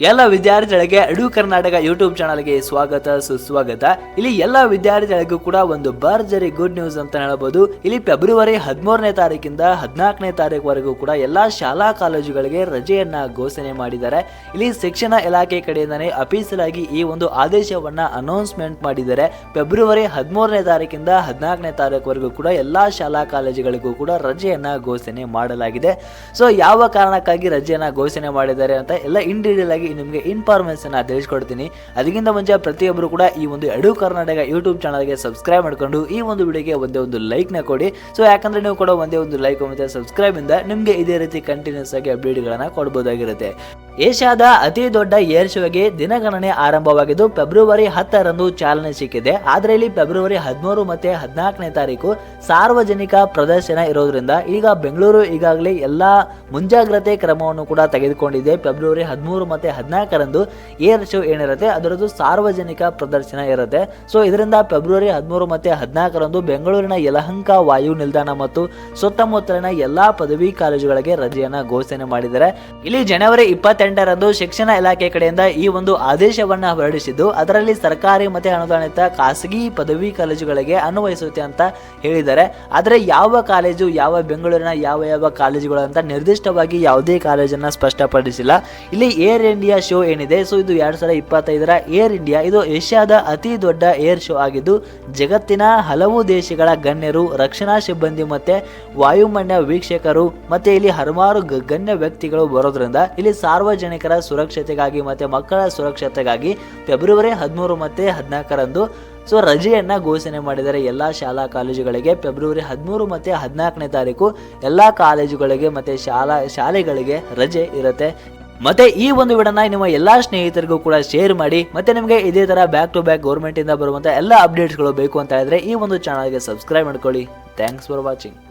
ಎಲ್ಲ ವಿದ್ಯಾರ್ಥಿಗಳಿಗೆ ಅಡು ಕರ್ನಾಟಕ ಯೂಟ್ಯೂಬ್ ಚಾನಲ್ಗೆ ಸ್ವಾಗತ, ಸುಸ್ವಾಗತ. ಇಲ್ಲಿ ಎಲ್ಲ ವಿದ್ಯಾರ್ಥಿಗಳಿಗೂ ಕೂಡ ಒಂದು ಭರ್ಜರಿ ಗುಡ್ ನ್ಯೂಸ್ ಅಂತ ಹೇಳಬಹುದು ಇಲ್ಲಿ ಫೆಬ್ರವರಿ ಹದಿಮೂರನೇ ತಾರೀಕಿಂದ ಹದಿನಾಲ್ಕನೇ ತಾರೀಕುವರೆಗೂ ಕೂಡ ಎಲ್ಲಾ ಶಾಲಾ ಕಾಲೇಜುಗಳಿಗೆ ರಜೆಯನ್ನ ಘೋಷಣೆ ಮಾಡಿದ್ದಾರೆ. ಇಲ್ಲಿ ಶಿಕ್ಷಣ ಇಲಾಖೆ ಕಡೆಯಿಂದನೇ ಅಫೀಸಿಯಲ್ ಆಗಿ ಈ ಒಂದು ಆದೇಶವನ್ನ ಅನೌನ್ಸ್ಮೆಂಟ್ ಮಾಡಿದ್ದಾರೆ. ಫೆಬ್ರವರಿ ಹದಿಮೂರನೇ ತಾರೀಕಿಂದ ಹದಿನಾಲ್ಕನೇ ತಾರೀಕುವರೆಗೂ ಕೂಡ ಎಲ್ಲಾ ಶಾಲಾ ಕಾಲೇಜುಗಳಿಗೂ ಕೂಡ ರಜೆಯನ್ನ ಘೋಷಣೆ ಮಾಡಲಾಗಿದೆ. ಸೊ, ಯಾವ ಕಾರಣಕ್ಕಾಗಿ ರಜೆಯನ್ನ ಘೋಷಣೆ ಮಾಡಿದ್ದಾರೆ ಅಂತ ಎಲ್ಲ ಇಂಡಿವಿಜುವಲ್ ಆಗಿ ನಿಮಗೆ ಇನ್ಫಾರ್ಮೇಶನ್ ತಿಳಿಸ್ಕೊಡ್ತೀನಿ. ಅದಕ್ಕಿಂತ ಮುಂಚೆ ಪ್ರತಿಯೊಬ್ಬರು ಕೂಡ ಈ ಒಂದು ಎಡು ಕರ್ನಾಟಕ ಯೂಟ್ಯೂಬ್ ಚಾನಲ್ಗೆ ಸಬ್ಸ್ಕ್ರೈಬ್ ಮಾಡ್ಕೊಂಡು ಈ ಒಂದು ವಿಡಿಯೋಗೆ ಒಂದೇ ಒಂದು ಲೈಕ್ನ ಕೊಡಿ. ಸೊ ಯಾಕಂದ್ರೆ ನೀವು ಕೂಡ ಒಂದೇ ಒಂದು ಲೈಕ್ ಮತ್ತು ಸಬ್ಸ್ಕ್ರೈಬ್ ಇಂದ ನಿಮಗೆ ಇದೇ ರೀತಿ ಕಂಟಿನ್ಯೂಸ್ ಆಗಿ ಅಪ್ಡೇಟ್ಗಳನ್ನ ಕೊಡ್ಬೋದಾಗಿರುತ್ತೆ. ಏಷ್ಯಾದ ಅತಿ ದೊಡ್ಡ ಏರ್ ಶೋಗೆ ದಿನಗಣನೆ ಆರಂಭವಾಗಿದ್ದು ಫೆಬ್ರವರಿ ಹತ್ತರಂದು ಚಾಲನೆ ಸಿಕ್ಕಿದೆ. ಆದರೆ ಇಲ್ಲಿ ಫೆಬ್ರವರಿ ಹದಿಮೂರು ಮತ್ತೆ ಹದಿನಾಲ್ಕನೇ ತಾರೀಕು ಸಾರ್ವಜನಿಕ ಪ್ರದರ್ಶನ ಇರೋದ್ರಿಂದ ಈಗ ಬೆಂಗಳೂರು ಈಗಾಗಲೇ ಎಲ್ಲಾ ಮುಂಜಾಗ್ರತೆ ಕ್ರಮವನ್ನು ಕೂಡ ತೆಗೆದುಕೊಂಡಿದೆ. ಫೆಬ್ರವರಿ ಹದಿಮೂರು ಮತ್ತೆ ಹದಿನಾಲ್ಕರಂದು ಏರ್ ಶೋ ಏನಿರುತ್ತೆ, ಅದರದ್ದು ಸಾರ್ವಜನಿಕ ಪ್ರದರ್ಶನ ಇರುತ್ತೆ. ಸೊ, ಇದರಿಂದ ಫೆಬ್ರವರಿ ಹದಿಮೂರು ಮತ್ತೆ ಹದಿನಾಲ್ಕರಂದು ಬೆಂಗಳೂರಿನ ಯಲಹಂಕ ವಾಯು ನಿಲ್ದಾಣ ಮತ್ತು ಸುತ್ತಮುತ್ತಲಿನ ಎಲ್ಲಾ ಪದವಿ ಕಾಲೇಜುಗಳಿಗೆ ರಜೆಯನ್ನು ಘೋಷಣೆ ಮಾಡಿದ್ದಾರೆ. ಇಲ್ಲಿ ಜನವರಿ ಇಪ್ಪತ್ತೆಂಟರಂದು ಶಿಕ್ಷಣ ಇಲಾಖೆ ಕಡೆಯಿಂದ ಈ ಒಂದು ಆದೇಶವನ್ನ ಹೊರಡಿಸಿದ್ದು, ಅದರಲ್ಲಿ ಸರ್ಕಾರಿ ಮತ್ತೆ ಅನುದಾನಿತ ಖಾಸಗಿ ಪದವಿ ಕಾಲೇಜುಗಳಿಗೆ ಅನ್ವಯಿಸುತ್ತೆ ಅಂತ ಹೇಳಿದ್ದಾರೆ. ಆದರೆ ಯಾವ ಕಾಲೇಜು, ಯಾವ ಬೆಂಗಳೂರಿನ ಯಾವ ಯಾವ ಕಾಲೇಜುಗಳು ಅಂತ ನಿರ್ದಿಷ್ಟವಾಗಿ ಯಾವುದೇ ಕಾಲೇಜನ್ನ ಸ್ಪಷ್ಟಪಡಿಸಿಲ್ಲ. ಇಲ್ಲಿ ಏರ್ ಇಂಡಿಯಾ ಶೋ ಏನಿದೆ, ಸೊ ಇದು ಎರಡ್ ಸಾವಿರದ ಇಪ್ಪತ್ತೈದರ ಏರ್ ಇಂಡಿಯಾ. ಇದು ಏಷ್ಯಾದ ಅತಿ ದೊಡ್ಡ ಏರ್ ಶೋ ಆಗಿದ್ದು, ಜಗತ್ತಿನ ಹಲವು ದೇಶಗಳ ಗಣ್ಯರು, ರಕ್ಷಣಾ ಸಿಬ್ಬಂದಿ ಮತ್ತೆ ವಾಯುಮಂಡ ವೀಕ್ಷಕರು ಮತ್ತೆ ಇಲ್ಲಿ ಹಲವಾರು ಗಣ್ಯ ವ್ಯಕ್ತಿಗಳು ಬರೋದ್ರಿಂದ ಇಲ್ಲಿ ಸಾರ್ವಜನಿಕರ ಸುರಕ್ಷತೆಗಾಗಿ ಮತ್ತೆ ಮಕ್ಕಳ ಸುರಕ್ಷತೆಗಾಗಿ ಫೆಬ್ರವರಿ ಹದಿಮೂರು ಮತ್ತೆ ಹದಿನಾಲ್ಕರಂದು ಸೊ ರಜೆಯನ್ನು ಘೋಷಣೆ ಮಾಡಿದರೆ ಎಲ್ಲ ಶಾಲಾ ಕಾಲೇಜುಗಳಿಗೆ. ಫೆಬ್ರವರಿ ಹದಿಮೂರು ಮತ್ತೆ ಹದಿನಾಲ್ಕನೇ ತಾರೀಕು ಎಲ್ಲ ಕಾಲೇಜುಗಳಿಗೆ ಮತ್ತೆ ಶಾಲಾ ಶಾಲೆಗಳಿಗೆ ರಜೆ ಇರುತ್ತೆ. ಮತ್ತೆ ಈ ಒಂದು ವಿಡನ್ನ ನಿಮ್ಮ ಎಲ್ಲಾ ಸ್ನೇಹಿತರಿಗೂ ಕೂಡ ಶೇರ್ ಮಾಡಿ, ಮತ್ತೆ ನಿಮಗೆ ಇದೇ ತರ ಬ್ಯಾಕ್ ಟು ಬ್ಯಾಕ್ ಗೌರ್ಮೆಂಟ್ ಇಂದ ಬರುವಂತ ಎಲ್ಲ ಅಪ್ಡೇಟ್ಸ್ಗಳು ಬೇಕು ಅಂತ ಇದ್ರೆ ಈ ಒಂದು ಚಾನಲ್ಗೆ ಸಬ್ಸ್ಕ್ರೈಬ್ ಮಾಡ್ಕೊಳ್ಳಿ. Thanks for watching